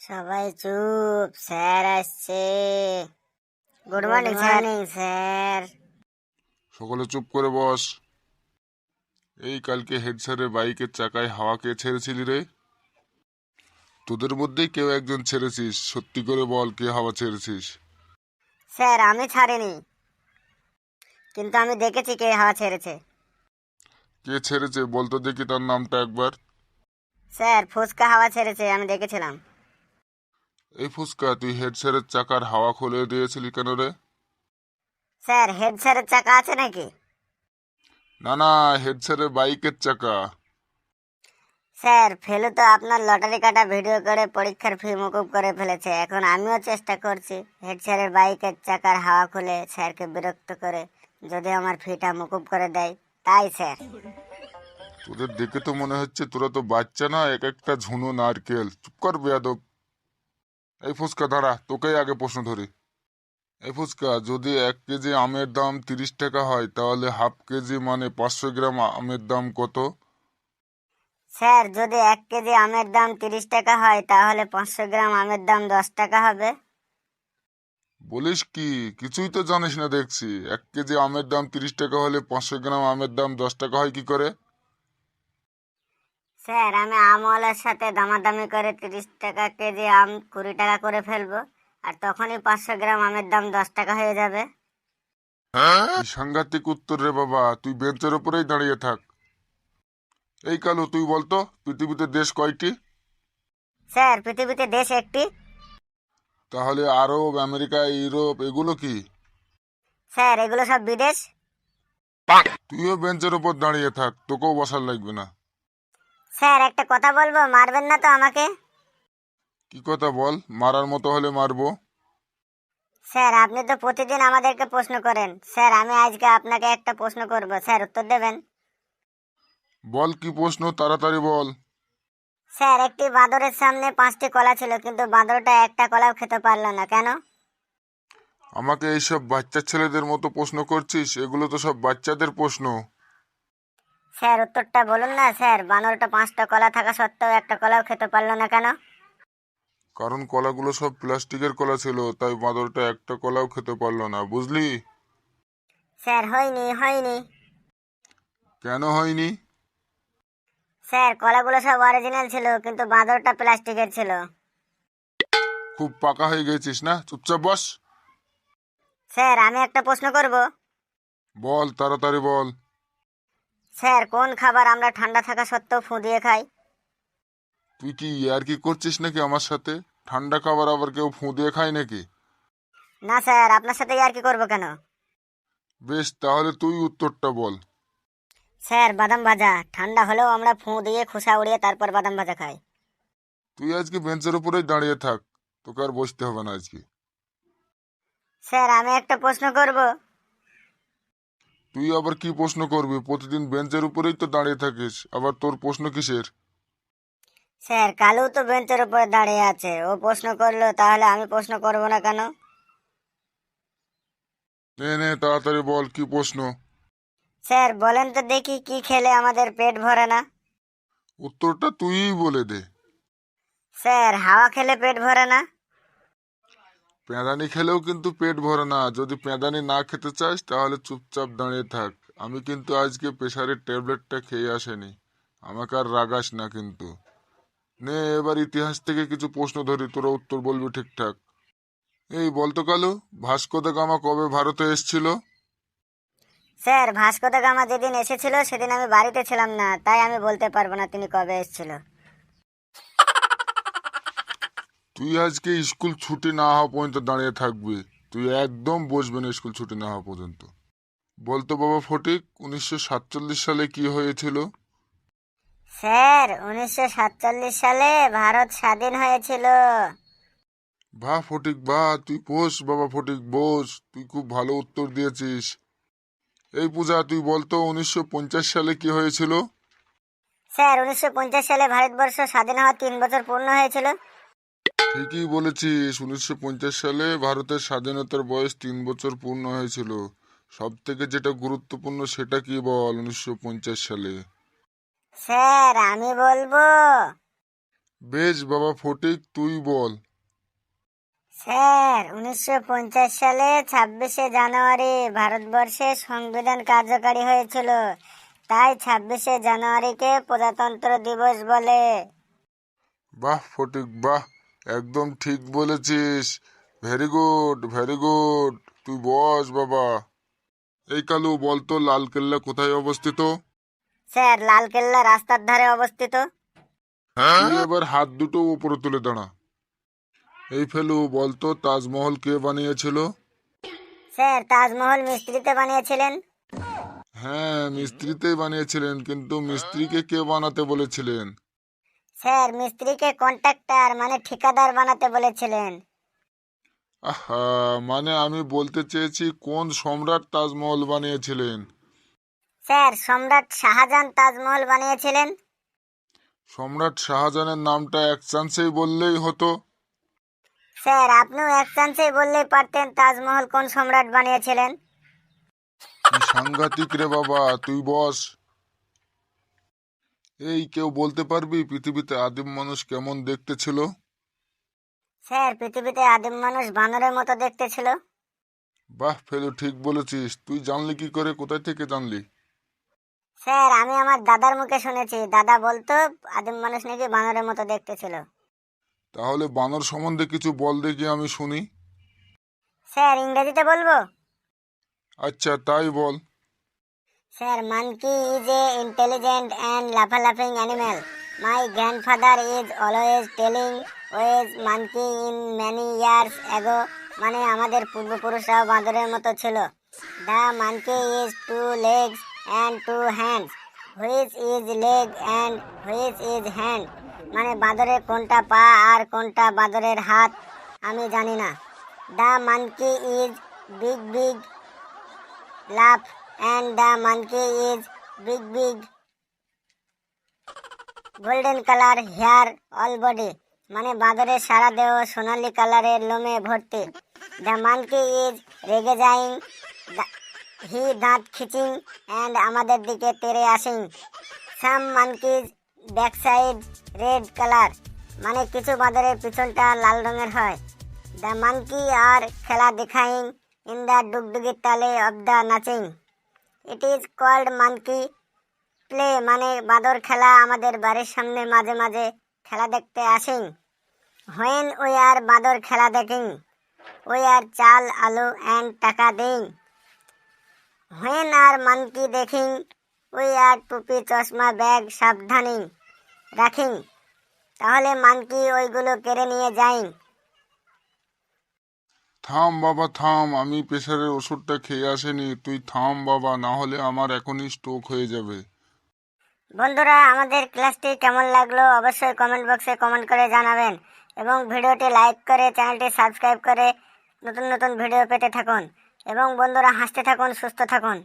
সবাই চুপ স্যার আসছে। Good morning morning sir. সকলে চুপ করে বস। এই কালকে হেড স্যারের বাইকের চাকায় হাওয়া কে ছেড়েছিলি রে? তোদের মধ্যেই কেউ একজন ছেড়েছিস। সত্যি করে বল কে হাওয়া ছেড়েছিস? স্যার আমি ছাড়িনি। কিন্তু আমি দেখেছি কে হাওয়া ছেড়েছে। কে ছেড়েছে? বলতো দেখি তার নামটা একবার। স্যার ফুচকা হাওয়া ছেড়েছে আমি দেখেছিলাম। এই ফুসকা তুই হেড স্যারের চাকার হাওয়া খুলে দিয়েছিলি কেন রে? স্যার হেড স্যারের চাকা আছে নাকি? না না হেড স্যারের বাইকের চাকা। স্যার ফেলু তো আপনার লটারি কাটা ভিডিও করে পরীক্ষার ফি মুকুব করে ফেলেছে। এখন আমিও চেষ্টা করছি হেড স্যারের বাইকের চাকার হাওয়া খুলে স্যারকে বিরক্ত করে। যদি আমার ফিটা মুকুব করে দেয় তাই স্যার। তোদের দেখে তো মনে হচ্ছে তোরা তো বাচ্চা না এক একটা ঝুনো নারকেল। চুপ কর বেয়াদব। এই ফুচকা দাঁড়া তোকেই আগে প্রশ্ন ধরি। এই ফুচকা যদি এক কেজি আমের দাম তিরিশ টাকা হয় তাহলে হাফ কেজি মানে পাঁচশো গ্রাম আমের দাম কত? স্যার যদি এক কেজি আমের দাম তিরিশ টাকা হয় তাহলে পাঁচশো গ্রাম আমের দাম দশ টাকা হবে। বলিস কি? কিছুই তো জানিস না দেখছি। এক কেজি আমের দাম তিরিশ টাকা হলে পাঁচশো গ্রাম আমের দাম দশ টাকা হয় কি করে? স্যার আমি আমওয়ালার সাথে দামাদামি করে তিরিশ টাকা কেজি আম কুড়ি টাকা করে ফেলব আর তখনই পাঁচশো গ্রাম আমের দাম দশ টাকা হয়ে যাবে। কি সাংঘাতিক উত্তর রে বাবা তুই বেঞ্চের উপরেই দাঁড়িয়ে থাক। এই কালু তুই বলতো পৃথিবীতে দেশ কয়টি? স্যার পৃথিবীতে দেশ একটি। তাহলে আরব আমেরিকা ইউরোপ এগুলো কি? স্যার এগুলো সব বিদেশ। তুইও বেঞ্চের উপর দাঁড়িয়ে থাক তোকেও বসার লাগবে না। স্যার একটা কথা বলব? মারবেন না তো আমাকে? কি কথা বল? মারার মতো হলে মারবো। স্যার আপনি তো প্রতিদিন আমাদেরকে প্রশ্ন করেন। স্যার আমি আজকে আপনাকে একটা প্রশ্ন করব। স্যার উত্তর দেবেন? বল কি প্রশ্ন? তাড়াতাড়ি বল। স্যার একটি বাঁদরের সামনে পাঁচটি কলা ছিল কিন্তু বাঁদরটা একটা কলাও খেতে পারল না। কেন? আমাকে এইসব বাচ্চা ছেলেদের মতো প্রশ্ন করছিস? এগুলো তো সব বাচ্চাদের প্রশ্ন। স্যার উত্তরটা বলুন না স্যার। বানরটা পাঁচটা কলা থাকা সত্ত্বেও একটা কলাও খেতে পারল না কেন? কারণ কলাগুলো সব প্লাস্টিকের কলা ছিল তাই বাঁদরটা একটা কলাও খেতে পারল না বুঝলি? স্যার হয়নি হয়নি। কেন হয়নি? স্যার কলাগুলো সব অরিজিনাল ছিল কিন্তু বাঁদরটা প্লাস্টিকের ছিল। খুব পাকা হয়ে গেছিস না? চুপচাপ বস। স্যার আমি একটা প্রশ্ন করব। বল তাড়াতাড়ি বল। স্যার কোন খাবার আমরা ঠান্ডা থাকা সত্ত্বেও ফু দিয়ে খাই? তুই কি আর কি করছিস নাকি আমার সাথে? ঠান্ডা খাবার আবার কেউ ফুঁ দিয়ে খায় নাকি? না স্যার আপনার সাথে আর কি করব কেন? বেশ তাহলে তুই উত্তরটা বল। স্যার বাদাম ভাজা। ঠান্ডা হলেও আমরা ফু দিয়ে খোসা উড়িয়ে তারপর বাদাম ভাজা খাই। তুই আজকে বেঞ্চের উপরেই দাঁড়িয়ে থাক। তোকে আর বসতে হবে না আজকে। স্যার আমি একটা প্রশ্ন করব। তুই আবার কি প্রশ্ন করবি? প্রতিদিন বেঞ্চের উপরেই তো দাঁড়িয়ে থাকিস। আবার তোর প্রশ্ন কিসের? স্যার কালু তো বেঞ্চের উপরে দাঁড়িয়ে আছে। ও প্রশ্ন করল তাহলে আমি প্রশ্ন করব না কেন? নে নে তাড়াতাড়ি বল কি প্রশ্ন? স্যার বলেন তো দেখি কি খেলে আমাদের পেট ভরে না। উত্তরটা তুইই বলে দে। স্যার হাওয়া খেলে পেট ভরে না? পেঁদানি খেলেও কিন্তু পেট ভরে না। যদি পেঁদানি না খেতে চাস, তাহলে চুপচাপ দাঁড়িয়ে থাক। আমি কিন্তু আজকে প্রেশারের ট্যাবলেটটা খেয়ে আসেনি। আমাকে আর রাগাস না কিন্তু। নে, এবার ইতিহাস থেকে কিছু প্রশ্ন ধরি, তোরা উত্তর বলবি ঠিকঠাক। এই বলতো কালু, ভাস্কো দা গামা কবে ভারতে এসেছিল? স্যার, ভাস্কো দা গামা যেদিন এসেছিল, সেদিন আমি বাড়িতে ছিলাম না, তাই আমি বলতে পারব না তিনি কবে এসেছিল। তুই আজকে স্কুল ছুটি না হওয়া পর্যন্ত দাঁড়িয়ে থাকবি। তুই একদম বসবে না স্কুল ছুটি না হওয়া পর্যন্ত। বলতো বাবা ফটিক উনিশশো সাতচল্লিশ সালে কি হয়েছিল? স্যার উনিশশো সাতচল্লিশ সালে ভারত স্বাধীন হয়েছিল। বা ফটিক বা তুই বস বাবা ফটিক বস। তুই খুব ভালো উত্তর দিয়েছিস। এই পূজা তুই বলতো উনিশশো পঞ্চাশ সালে কি হয়েছিল? স্যার উনিশশো পঞ্চাশ সালে ভারতবর্ষ স্বাধীন হওয়ার তিন বছর পূর্ণ হয়েছিল। ঠিকই বলেছিস উনিশশো পঞ্চাশ সালে ভারতের স্বাধীনতার বয়স তিন বছর পূর্ণ হয়েছিল। সব থেকে যেটা গুরুত্বপূর্ণ সেটা কি বল উনিশশো পঞ্চাশ সালে? স্যার আমি বলব। বেশ বাবা ফটিক তুই বল। স্যার উনিশশো পঞ্চাশ সালে ছাব্বিশে জানুয়ারি ভারতবর্ষে সংবিধান কার্যকারী হয়েছিল। তাই ছাব্বিশে জানুয়ারিকে প্রজাতন্ত্র দিবস বলে। বাহ ফটিক বাহ। একদম ঠিক বলেছিস। ভেরি গুড ভেরি গুড তুই বস বাবা। এই কালু বলতো লালকেল্লা কোথায় অবস্থিত? স্যার লাল কেল্লা রাস্তার ধারে অবস্থিত। তুই এবার হাত দুটো উপরে তুলে দাঁড়া। এই ফেলু বলতো তাজমহল কে বানিয়েছিল? স্যার তাজমহল মিস্ত্রিতে বানিয়েছিলেন। হ্যাঁ মিস্ত্রিতেই বানিয়েছিলেন কিন্তু মিস্ত্রিকে কে বানাতে বলেছিলেন? স্যার মিস্ত্রিকে কন্ট্রাক্টর মানে ঠিকাদার বানাতে বলেছিলেন। আহা মানে আমি বলতে চেয়েছি কোন সম্রাট তাজমহল বানিয়েছিলেন? স্যার সম্রাট শাহজাহান তাজমহল বানিয়েছিলেন? সম্রাট শাহজাহানের নামটা এক চান্সেই বললেই হতো। স্যার আপনিও এক চান্সেই বললেই পারতেন তাজমহল কোন সম্রাট বানিয়েছিলেন। কি সাংঘাতিক রে বাবা তুই বস। এই কেউ বলতে পারবি পৃথিবীতে আদিম মানুষ কেমন দেখতে ছিল? স্যার পৃথিবীতে আদিম মানুষ বানরের মতো দেখতে ছিল। বাহ ফেলু ঠিক বলেছিস। তুই জানলি কি করে? কোথায় থেকে জানলি? স্যার আমি আমার দাদার মুখে শুনেছি। দাদা বলতো আদিম মানুষ নাকি বানরের মতো দেখতে ছিল। তাহলে বানর সম্বন্ধে কিছু বল দেখি আমি শুনি। স্যার ইংরেজিতে বলব? আচ্ছা তাই বল। Sir monkey is a intelligent and লাফালাফিং animal my grandfather is always telling was monkey in many years ago মানে আমাদের পূর্বপুরুষরাও বাঁদরের মতো ছিল। The monkey is two legs and two hands which is leg and which is hand মানে বাঁদরের কোনটা পা আর কোনটা বাঁদরের হাত? আমি জানি না। The monkey is big big laugh and the monkey is big big. Golden color hair, all body. মানে বাঁদরের সারা দেহ সোনালী কালারের লোমে ভর্তি। দ্য মানকি ইজ রেগে যাইং হি দাঁত খিচিং অ্যান্ড আমাদের দিকে তেরে asking some monkeys back side red colour মানে কিছু বাঁদরের পিছনটা লাল রঙের হয়। দ্য মানকি আর খেলা দেখাইং ইন দ্য ডুগডুগি তালে of the nudging it is called monkey play মানে বাঁদর খেলা আমাদের বাড়ির সামনে মাঝে মাঝে খেলা দেখতে আসিং হোয়েন ওই আর বাঁদর খেলা দেখিং ওই আর চাল, আলু অ্যান্ড টাকা দিং হোয়েন আর মানকি দেখিং ওই আর টুপি, চশমা, ব্যাগ সাবধানিং রাখিং তাহলে মানকি ওইগুলো কেড়ে নিয়ে যাইং থাম বাবা, থাম। আমি প্রেশারের ওষুধটা খেয়ে আসেনি। তুই থাম বাবা, না হলে আমার এখনই স্ট্রোক হয়ে যাবে। বন্ধুরা, আমাদের ক্লাসটি কেমন লাগল অবশ্যই কমেন্ট বক্সে কমেন্ট করে জানাবেন এবং ভিডিওটি লাইক করে চ্যানেলটি সাবস্ক্রাইব করে নতুন নতুন ভিডিও পেতে থাকুন। এবং বন্ধুরা, হাসতে থাকুন, সুস্থ থাকুন।